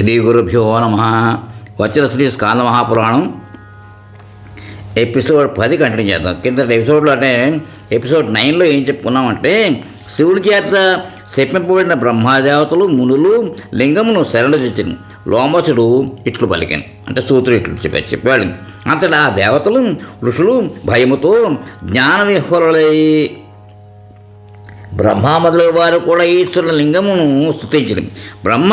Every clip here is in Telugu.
శ్రీ గురుభ్యో నమ. వచ్చిన శ్రీ స్కాంద మహాపురాణం ఎపిసోడ్ పది కంటిన్యూ చేద్దాం. కింద ఎపిసోడ్లో అంటే ఎపిసోడ్ నైన్లో ఏం చెప్పుకున్నామంటే శివుడి చేత చెప్పింపబడిన బ్రహ్మదేవతలు మునులు లింగమును శరణు తెచ్చిన లోమసుడు ఇట్లు పలికాను. అంటే సూత్రుడు ఇట్లు చెప్పాడు చెప్పాడు అంతటా ఆ దేవతలు ఋషులు భయముతో జ్ఞాన విహ్వరులై బ్రహ్మ మొదలగు వారు కూడా ఈశ్వరుని లింగమును స్థుతించడం బ్రహ్మ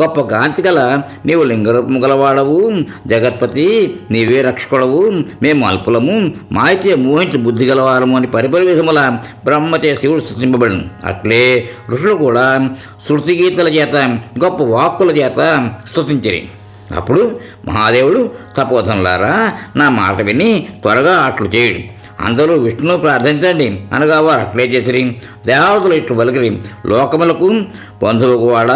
గొప్ప కాంతి గల నీవు లింగరూపము గలవాడవు జగత్పతి నీవే రక్షకుడవు మేము అల్పులము మాయచే మోహించి బుద్ధి గలవారము అని పరిపరివిధముల బ్రహ్మచే శివుడు స్థుతింపబడను అట్లే ఋషులు కూడా శృతి గీతల చేత గొప్ప వాక్కుల చేత స్థుతించరి అప్పుడు మహాదేవుడు తపోధనులారా నా మాట విని త్వరగా అట్లు చేయడు. అందరూ విష్ణువు ప్రార్థించండి. అనగా వారు అట్లే చేసిరి దేవతలు ఇట్లు పలికిరి. లోకములకు బంధువుకు వాడ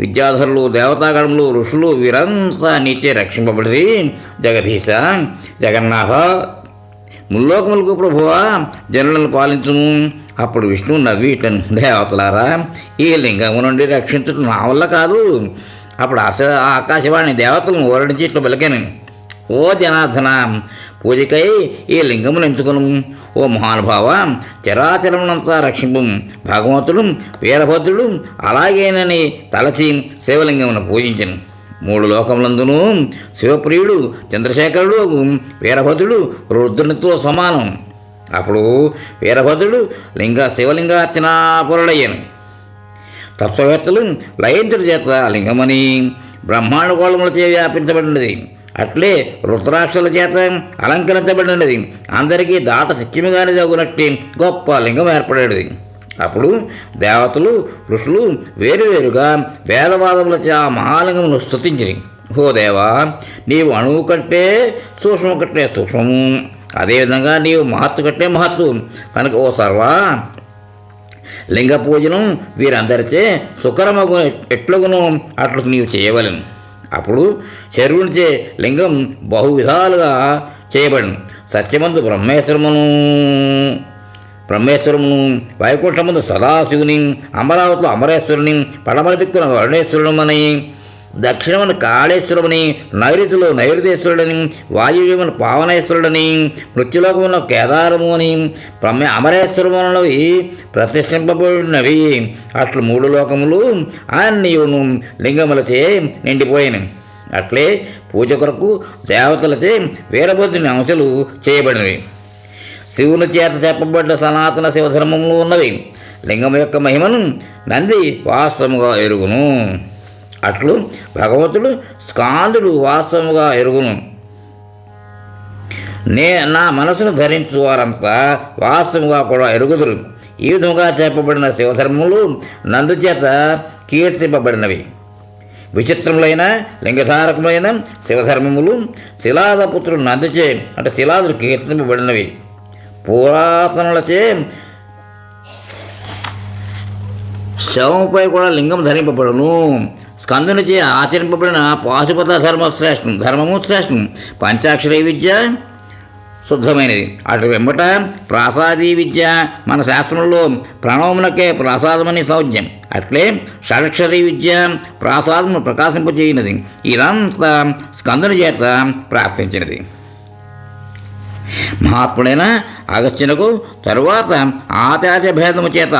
విద్యాధరులు దేవతాగణములు ఋషులు వీరంతా నీచే రక్షింపబడిరి. జగదీశ జగన్నాథ ముల్లోకములకు ప్రభువా జనులను పాలించును అప్పుడు విష్ణువు నవ్వి ఇటను దేవతలారా ఈ లింగము నుండి రక్షించడం నా వల్ల కాదు. అప్పుడు ఆశ ఆకాశవాణి దేవతలను ఓరడించి ఇట్లు పలికాను. ఓ జనార్దన పూజకై ఈ లింగమును ఎంచుకును. ఓ మహానుభావ చరాచరమునంతా రక్షింపు. భగవంతుడు వీరభద్రుడు అలాగేనని తలచి శివలింగమును పూజించను. మూడు లోకములందును శివప్రియుడు చంద్రశేఖరుడు వీరభద్రుడు రుద్రునితో సమానం. అప్పుడు వీరభద్రుడు లింగ శివలింగార్చనాపురుడయ్యను తత్వవేత్తలు లయంతుడి చేత లింగమని బ్రహ్మాండ గోళములచే వ్యాపించబడినది. అట్లే రుద్రాక్షల చేత అలంకరించబడినది. అందరికీ దాట సిక్కిమిగానే జగునట్టి గొప్ప లింగం ఏర్పడేది. అప్పుడు దేవతలు ఋషులు వేరువేరుగా వేదవాదములచే ఆ మహాలింగమును స్తుతించిరి. ఓ దేవా నీవు అణువు కట్టే సూక్ష్మం కట్టే సూక్ష్మము. అదేవిధంగా నీవు మహత్తు కట్టే మహత్తు. కనుక ఓ సర్వా లింగ పూజను వీరందరిచే సుకరమగు ఎట్లుగును అట్లు నీవు చేయవలను. అప్పుడు శరీరునిచే లింగం బహు విధాలుగా చేయబడింది సత్యమందు బ్రహ్మేశ్వరమును బ్రహ్మేశ్వరమును వైకుంఠమందు సదాశివుని అమరావతిలో అమరేశ్వరుని పడమర దిక్కున వరుణేశ్వరుడమని దక్షిణమున కాళేశ్వరుని నైరుతిలో నైరుతేశ్వరుడని వాయువ్యమున పావనేశ్వరుడని మృత్యులోకమున కేదారము అని ప్రమే అమరేశ్వరమునవి ప్రతిష్ఠింపబడినవి. అట్లు మూడు లోకములు అన్నియును లింగములచే నిండిపోయినవి. అట్లే పూజ కొరకు దేవతలచే వీరభద్రుని అంశలు చేయబడినవి. శివుని చేత చెప్పబడ్డ సనాతన శివధర్మములు ఉన్నవి. లింగం యొక్క మహిమను నంది వాస్తవముగా ఎరుగును. అట్లు భగవంతుడు స్కాందుడు వాస్తవముగా ఎరుగును. నే నా మనసును ధరించు వారంతా వాస్తవంగా కూడా ఎరుగుదురు. ఈ విధముగా చెప్పబడిన శివధర్మములు నందుచేత కీర్తింపబడినవి. విచిత్రములైన లింగధారకములైన శివధర్మములు శిలాదపుత్రుడు నందుచే అంటే శిలాదులు కీర్తింపబడినవి. పురాతనులచే శవముపై కూడా లింగం ధరింపబడును. స్కందునిచే ఆచరింపబడిన పాశుపత ధర్మ శ్రేష్టం ధర్మము శ్రేష్టం. పంచాక్షరీ విద్య శుద్ధమైనది. అటు వెంబట ప్రాసాదీ విద్య మన శాస్త్రంలో ప్రణవమునకే ప్రాసాదమని సౌజ్యం అట్లే షడక్షరీ విద్య ప్రాసాదమును ప్రకాశింపజేయనది. ఇదంతా స్కందుని చేత ప్రాప్తించినది. మహాత్ముడైన అగస్త్యునకు తరువాత ఆచార్య భేదము చేత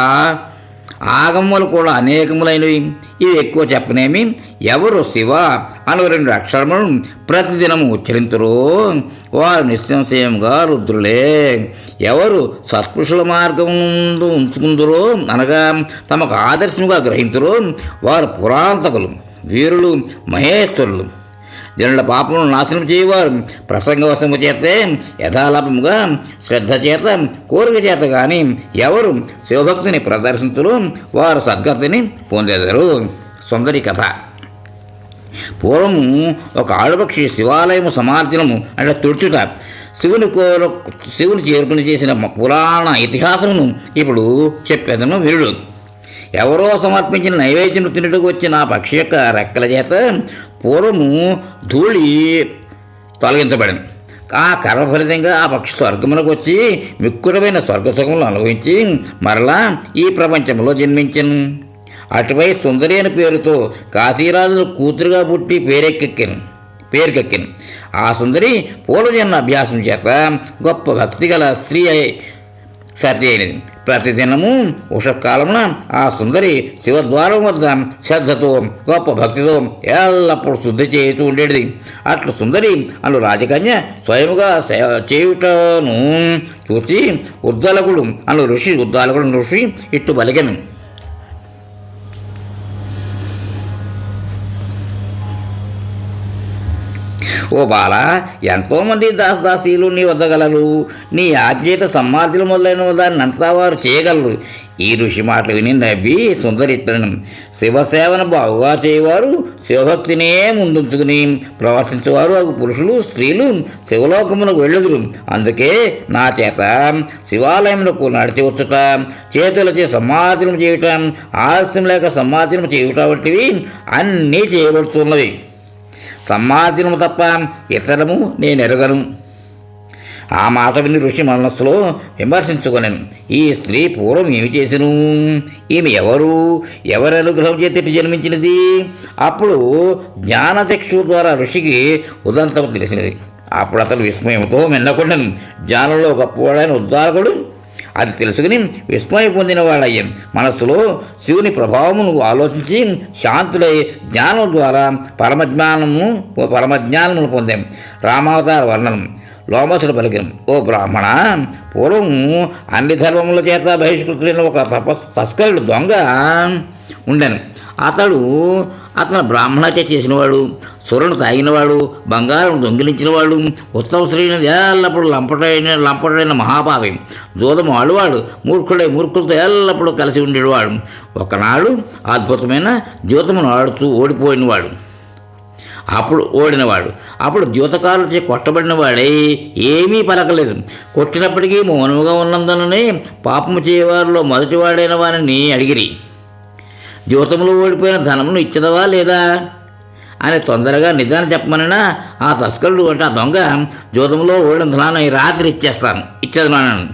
ఆగమములు కూడా అనేకములైనవి. ఇవి ఎక్కువ చెప్పనేమి? ఎవరు శివ? అను రెండు అక్షరములను ప్రతిదినము ఉచ్చరింతురో. వారు నిస్సంశయముగా రుద్రులే. ఎవరు సత్పురుషుల మార్గం ఉంచుకుందరో అనగా తమకు ఆదర్శముగా గ్రహింతురో. వారు పురాంతకులు వీరులు మహేశ్వరులు. జనుల పాపములను నాశనం చేయవారు. ప్రసంగవశము చేతే యథాలాపముగా శ్రద్ధ చేత కోరిక చేత కానీ ఎవరు శివభక్తిని ప్రదర్శించరు వారు సద్గతిని పొందేదరు. సుందరి కథ. పూర్వము ఒక ఆడపక్షి శివాలయము సమార్జనము అంటే తుడుచుట. శివుని కోర శివుని చేరుకుని చేసిన పురాణ ఇతిహాసమును ఇప్పుడు చెప్పేదను వీరుడు ఎవరో సమర్పించిన నైవేద్యం తినటకు వచ్చిన ఆ పక్షి యొక్క రెక్కల చేత పూర్వము ధూళి తొలగించబడింది. ఆ కర్మఫలితంగా ఆ పక్షి స్వర్గములకు వచ్చి మిక్కురమైన స్వర్గసుఖములు అనుభవించి మరలా ఈ ప్రపంచంలో జన్మించను. అటుపై సుందరి అని పేరుతో కాశీరాజును కూతురుగా పుట్టి పేరెక్కెక్కాను పేరుకెక్కింది ఆ సుందరి పూర్వజన్మ అభ్యాసం చేత గొప్ప భక్తి గల స్త్రీ అయి సతి అయినది. ప్రతిదినము ఉషకాలమున ఆ సుందరి శివద్వారం వద్ద శ్రద్ధతో గొప్ప భక్తితో ఎల్లప్పుడూ శుద్ధి చేస్తూ ఉండేది. అట్లు సుందరి అను రాజకన్య స్వయముగా సేవ చేయుటను చూసి ఉద్దాలకుడు అను ఋషి ఉద్దాలకుడు ఋషి ఇట్టు బలిగను. ఓ బాల ఎంతోమంది దాసదాసీలు నీ వద్దగలరు నీ ఆజ్ఞేత సమ్మార్జులు మొదలైన దాన్ని అంతా వారు చేయగలరు. ఈ ఋషి మాటలు విని నవ్వి సుందరిత్తను శివసేవను బాగుగా చేయవారు శివభక్తినే ముందుంచుకుని ప్రవర్తించేవారు అగు పురుషులు స్త్రీలు శివలోకమునకు వెళ్ళదురు. అందుకే నా చేత శివాలయమునకు నడిచి వచ్చుట చేతులచే సమాధనం చేయటం ఆలస్యం లేక సమార్జనం చేయుట వంటివి అన్నీ చేయబడుతున్నవి. సమ్మార్జనము తప్ప ఇతరము నేను ఎరగను ఆ మాట విని ఋషి మనస్సులో విమర్శించుకొనెను. ఈ స్త్రీ పూర్వం ఏమి చేసెను? ఈమె ఎవరు? ఎవరి అనుగ్రహం చేతి జన్మించినది? అప్పుడు జ్ఞానచక్షు ద్వారా ఋషికి ఉదంతం తెలిసినది. అప్పుడు అతను విస్మయంతో మిన్నకొండను జ్ఞానంలో గొప్పవాడైన ఉద్దారకుడు అది తెలుసుకుని విస్మయ పొందిన వాళ్ళయ్యి. మనస్సులో శివుని ప్రభావమును ఆలోచించి శాంతులై జ్ఞానం ద్వారా పరమజ్ఞానము పరమజ్ఞానమును పొందాం రామావతార వర్ణనం. లోమసుడు పలికిన. ఓ బ్రాహ్మణ పూర్వం అన్ని ధర్మముల చేత బహిష్కృతులైన ఒక తపస్ తస్కరుడు దొంగ ఉండెను. అతడు అతను బ్రాహ్మణత్య చేసినవాడు. సురను తాగినవాడు బంగారం దొంగిలించినవాడు ఉత్తమ శ్రేణి ఎల్లప్పుడూ లంపటైన లంపటైన మహాపావి జోదము ఆడువాడు మూర్ఖుడై మూర్ఖులతో ఎల్లప్పుడూ కలిసి ఉండేవాడు. ఒకనాడు అద్భుతమైన జ్యోతమును ఆడుతూ ఓడిపోయినవాడు. అప్పుడు ఓడినవాడు. అప్పుడు ద్యూతకారులచే కొట్టబడిన వాడై ఏమీ పలకలేదు. కొట్టినప్పటికీ మౌనముగా ఉన్నందుననే పాపము చేయవారిలో మొదటివాడైన వారిని అడిగిరి. ద్యూతములో ఓడిపోయిన ధనమును ఇచ్చదవా లేదా? అని తొందరగా నిజాన్ని చెప్పమనినా ఆ తస్కరుడు అంటే ఆ దొంగ జూతంలో ఓడిన ధనాన్ని రాత్రి ఇచ్చేస్తాను. ఇచ్చేదన్నాను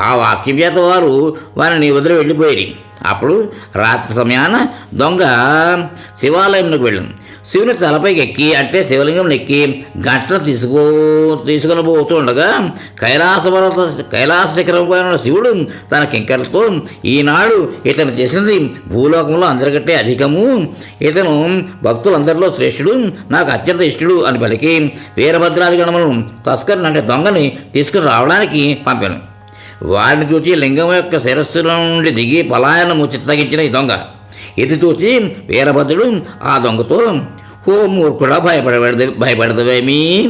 ఆ వాక్యం చేత వారు వారిని వదిలి వెళ్ళిపోయి అప్పుడు రాత్రి సమయాన దొంగ శివాలయంలోకి వెళ్ళింది. శివుని తలపైకి ఎక్కి అంటే శివలింగం ఎక్కి గంటను తీసుకో తీసుకుని పోతూ ఉండగా కైలాస పర్వత కైలాస శిఖరంపై ఉన్న శివుడు తన కింకర్లతో ఈనాడు ఇతను చేసినది భూలోకంలో అందరికంటే అధికము. ఇతను భక్తులందరిలో శ్రేష్ఠుడు నాకు అత్యంత ఇష్టడు అని పలికి వీరభద్రాది గణములను తస్కరిని అంటే దొంగని తీసుకుని రావడానికి పంపాను. వారిని చూచి లింగం యొక్క శిరస్సుల నుండి దిగి పలాయనము చిత్తగించిన ఈ దొంగ. ఇది చూసి వీరభద్రుడు ఆ దొంగతో ఓ మూర్ఖుడా భయపడబడదు భయపడదవేమీ?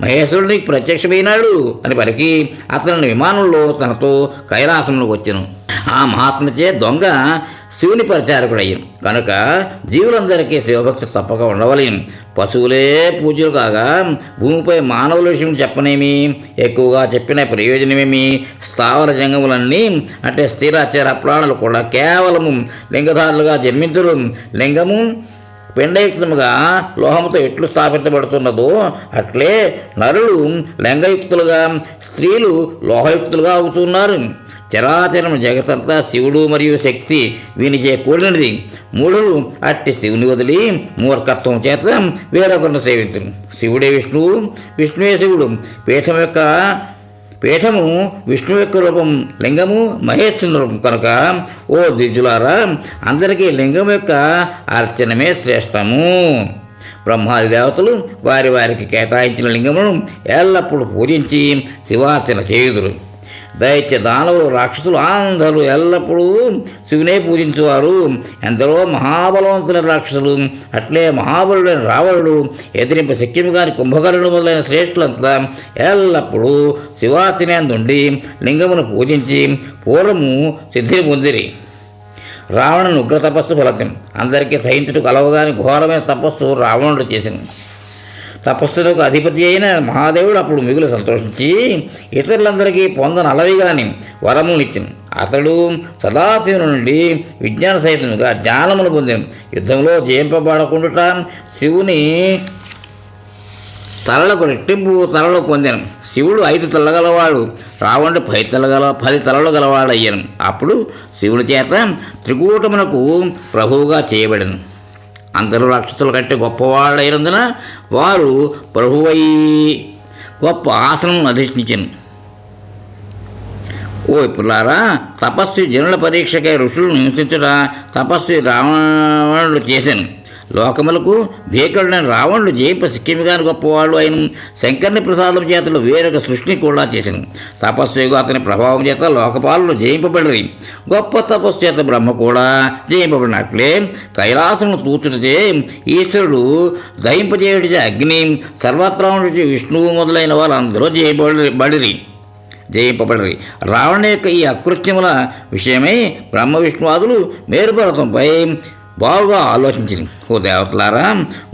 మహేశ్వరుడు నీకు ప్రత్యక్షమైనాడు అని పలికి అతను విమానంలో తనతో కైలాసంలోకి వచ్చాను. ఆ మహాత్మచే దొంగ శివుని పరిచారకుడయ్యాను. కనుక జీవులందరికీ శివభక్తి తప్పక ఉండవలేను. పశువులే పూజలు కాగా భూమిపై మానవుల విషయం చెప్పనేమి? ఎక్కువగా చెప్పిన ప్రయోజనమేమి? స్థావర జంగములన్నీ అంటే స్థిరాచార ప్రాణులు కూడా కేవలము లింగధారులుగా జన్మించరు. లింగము పిండయుక్తముగా లోహముతో ఎట్లు స్థాపించబడుతున్నదో అట్లే నరులు లింగయుక్తులుగా స్త్రీలు లోహయుక్తులుగా అవుతున్నారు. చరాచరం జగతంతా శివుడు మరియు శక్తి వీనిచే కూడినది. మూఢుడు అట్టి శివుని వదిలి మూర్ఖత్వం చేత వేరొకరిని సేవించరు శివుడే విష్ణువు విష్ణువే శివుడు. పీఠం యొక్క పీఠము విష్ణు యొక్క రూపం లింగము మహేశ్వరుని రూపం. కనుక ఓ దిజులారా అందరికీ లింగం యొక్క అర్చనమే శ్రేష్టము. బ్రహ్మాది దేవతలు వారి వారికి కేటాయించిన లింగమును ఎల్లప్పుడూ పూజించి శివార్చన చేయుదురు. దైత్య దానవులు రాక్షసులు అందరూ ఎల్లప్పుడూ శివునే పూజించేవారు. ఎందరో మహాబలవంతులైన రాక్షసులు అట్లే మహాబలుడైన రావణుడు ఎదిరింప శక్యము కాని కుంభకర్ణుడు మొదలైన శ్రేష్ఠులంతా ఎల్లప్పుడూ శివార్చనందుండి లింగమును పూజించి పూర్వము సిద్ధిని పొందిరి. రావణుని ఉగ్ర తపస్సు ఫలితం అందరికీ సహించుటకు కలవగాని ఘోరమైన తపస్సు రావణుడు చేసింది తపస్సులకు అధిపతి అయిన మహాదేవుడు అప్పుడు మిగులు సంతోషించి ఇతరులందరికీ పొందన అలవిగాని వరమునిచ్చింది అతడు సదాశివుని నుండి విజ్ఞాన సహితముగా జ్ఞానమును పొందాను. యుద్ధంలో జయింపబడకుండా శివుని తలలకు రెట్టింపు తలలు పొందాను. శివుడు ఐదు తలగలవాడు రావణుడు పై తలగల పది తలలు గలవాడయ్యను. అప్పుడు శివుని చేత త్రికూటమునకు ప్రభువుగా చేయబడను. అందరూ రాక్షసుల కంటే అయినందున వారు ప్రభువై గొప్ప ఆసనం అధిష్ఠించను. ఓ పుల్లారా తపస్సు జనుల పరీక్షకై ఋషులను హింసించుట తపస్సు రావణుడు చేశాను లోకములకు భీకరుడైన రావణుడు జయింప సిక్కిమిగాని గొప్పవాడు అయిన శంకర్ని ప్రసాదం చేతలు వేరొక సృష్టిని కూడా చేసిన. తపస్సు అతని ప్రభావం చేత లోకపాలను జయింపబడి గొప్ప తపస్సు చేత బ్రహ్మ కూడా జయింపబడినట్లే కైలాసమును తూచుటచే ఈశ్వరుడు దయింపజేయుడిచే అగ్ని సర్వత్రా విష్ణువు మొదలైన వాళ్ళందరూ జయబడి బడిరి జయింపబడరి. రావణ యొక్క ఈ అకృత్యముల విషయమై బ్రహ్మ విష్ణువాదులు మేరుపర్వతంపై బాగుగా ఆలోచించింది. ఓ దేవతలారా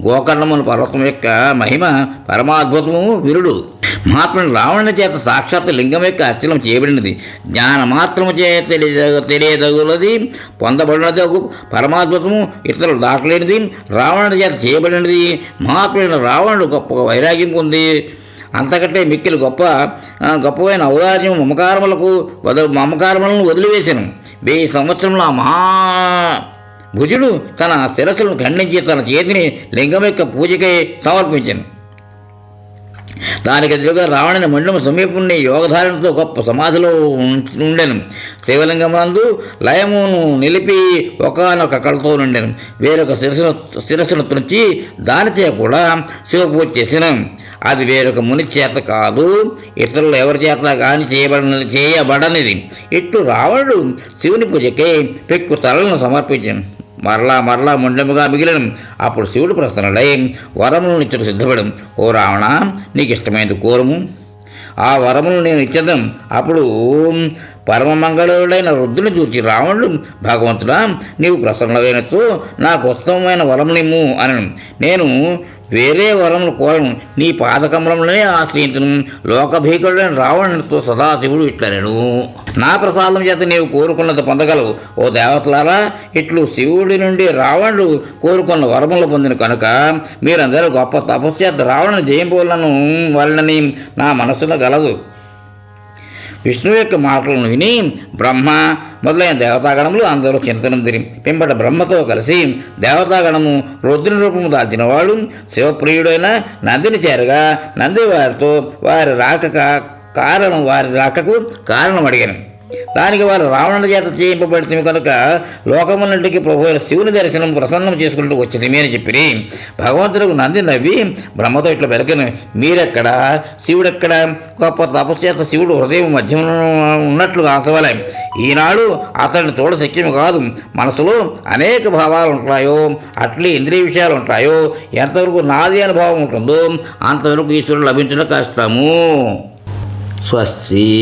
గోకర్ణముల పర్వతం యొక్క మహిమ పరమాద్భుతము విరుడు. మహాత్ముడు రావణ చేత సాక్షాత్ లింగం యొక్క అర్చనం చేయబడినది. జ్ఞాన మాత్రము చే తెలియ తెలియదగులది పొందబడినది ఒక పరమాద్భుతము ఇతరులు దాటలేనిది రావణుడి చేత చేయబడినది. మహాత్ముడైన రావణుడు గొప్ప వైరాగ్యం పొంది అంతకంటే మిక్కిలి గొప్ప గొప్పవైన గొప్పమైన ఔదార్యం మమకారములకు వద మమకారములను వదిలివేశాను. వెయ్యి సంవత్సరంలో మహా భుజుడు తన శిరస్సులను ఖండించి తన చేతిని లింగం యొక్క పూజకై సమర్పించాను దానికి ఎదురుగా రావణుని మండలం సమీపంని యోగధారణతో గొప్ప సమాధిలో ఉం- ఉండెను. శివలింగమందు లయమును నిలిపి ఒకనొక కళతో నుండెను. వేరొక శిరస్సు శిరస్సును తుంచి దానిచే కూడా శివపూజ చేసిన. అది వేరొక ముని చేత కాదు ఇతరులు ఎవరి చేత కానీ చేయబడిన చేయబడనిది. ఇట్లు రావణుడు శివుని పూజకై పెక్కు తలను సమర్పించాను. మరలా మరలా ముండముగా మిగిలిన. అప్పుడు శివుడు ప్రసన్నుడై వరములను ఇచ్చట సిద్ధపడం ఓ రావణ నీకు ఇష్టమైనది కోరము. ఆ వరములు నేను ఇచ్చడం అప్పుడు పరమమంగళుడైన రుద్రుని చూచి రావణుడు భగవంతుడా నీవు ప్రసన్నమైనతో నాకు ఉత్తమమైన వరమునిమ్ము అని. నేను వేరే వరములు కోరను. నీ పాదకమలంలోనే ఆశ్రయించను. లోకభీకుడైన రావణుడితో సదాశివుడు ఇట్లనను నా ప్రసాదం చేత నీవు కోరుకున్నది పొందగలవు. ఓ దేవతలారా ఇట్లు శివుడి నుండి రావణుడు కోరుకున్న వరములు పొందిన కనుక మీరందరూ గొప్ప తపస్సు చేత రావణుని జయింపులను వలనని నా మనసులో గలదు. విష్ణువు యొక్క మాటలను విని బ్రహ్మ మొదలైన దేవతాగణములు అందరూ చింతనందిరి. పిమ్మట బ్రహ్మతో కలిసి దేవతాగణము రుద్రుని రూపము దాల్చిన వాడు శివప్రియుడైన నందిని చేరగా నంది వారితో వారి రాక కారణం వారి రాకకు కారణం అడిగాను. దానికి వారు రావణ చేత చేయింపబడుతుంది కనుక లోకములన్నింటికి ప్రభు శివుని దర్శనం ప్రసన్నం చేసుకుంటూ వచ్చింది అని చెప్పి భగవంతుడికి నంది నవ్వి బ్రహ్మతో ఇట్లా వెలకను మీరెక్కడ? శివుడెక్కడ? గొప్ప తపస్సు చేత శివుడు హృదయం మధ్యలో ఉన్నట్లు కాసవలే ఈనాడు అతన్ని చూడ శక్యం కాదు. మనసులో అనేక భావాలు ఉంటాయో అట్లే ఇంద్రియ విషయాలు ఉంటాయో ఎంతవరకు నాది అనుభవం ఉంటుందో అంతవరకు ఈశ్వరుడు లభించడం కష్టము. స్వస్తి